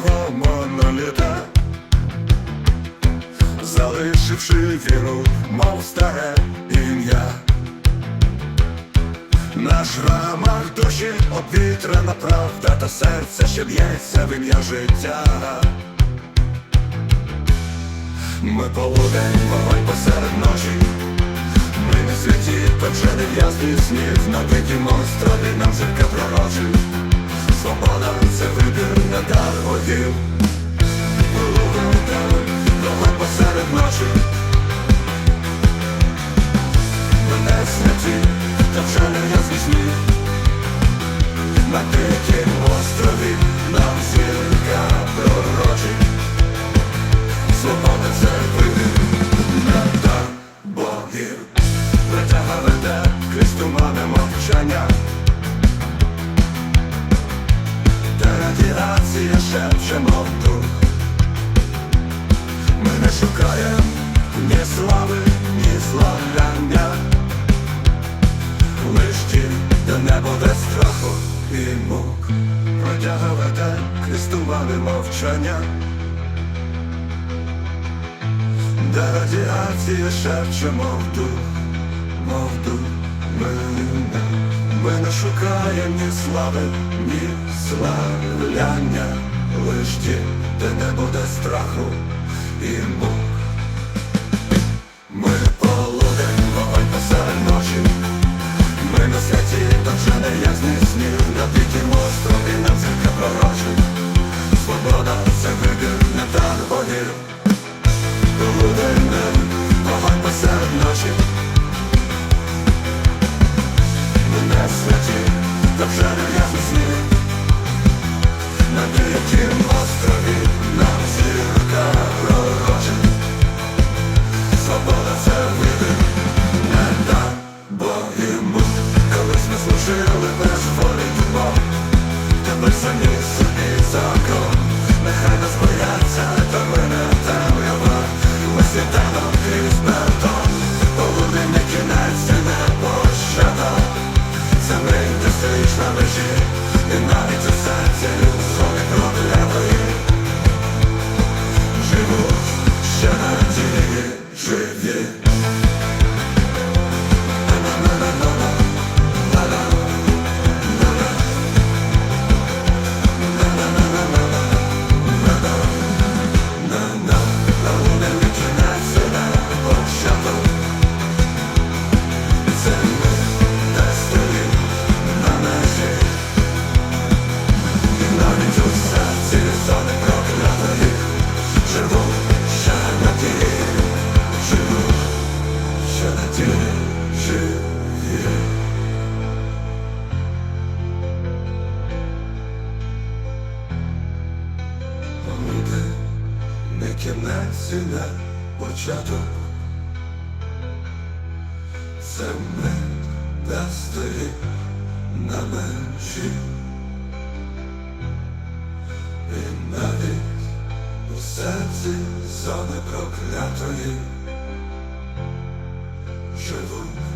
старого моноліта, залишивши віру, мов старе ім'я, на шрамах душі обвітрена правда, та серце ще б'ється в ім'я життя. Ми полудень вогонь посеред ночі, ми не святі, та вже не в'язні снів, набиті монстра, нам життя пророчить. Свобода це вибір, не дар водів Вогонь посеред ночі Ми не святі, та вже не в'язні снів На дикім острові нам зірка пророчі Свобода це вибір, не дар богів Притяга веде крізь тумани мовчання радіація шепче мов дух Ми не шукаєм ні слави, ні славляння Лиш ті, де не буде страху і мук. Протяга веде крізь мовчання. Де радіація шепче, мов дух, мов дух ми не шукаємо ні слави, ні славляння, лиш ті, де не буде страху і мук. Мить, де стоїш на межі І навіть кінець і початок, це ми дастирі на межі І навіть у серці зони проклятої живуть.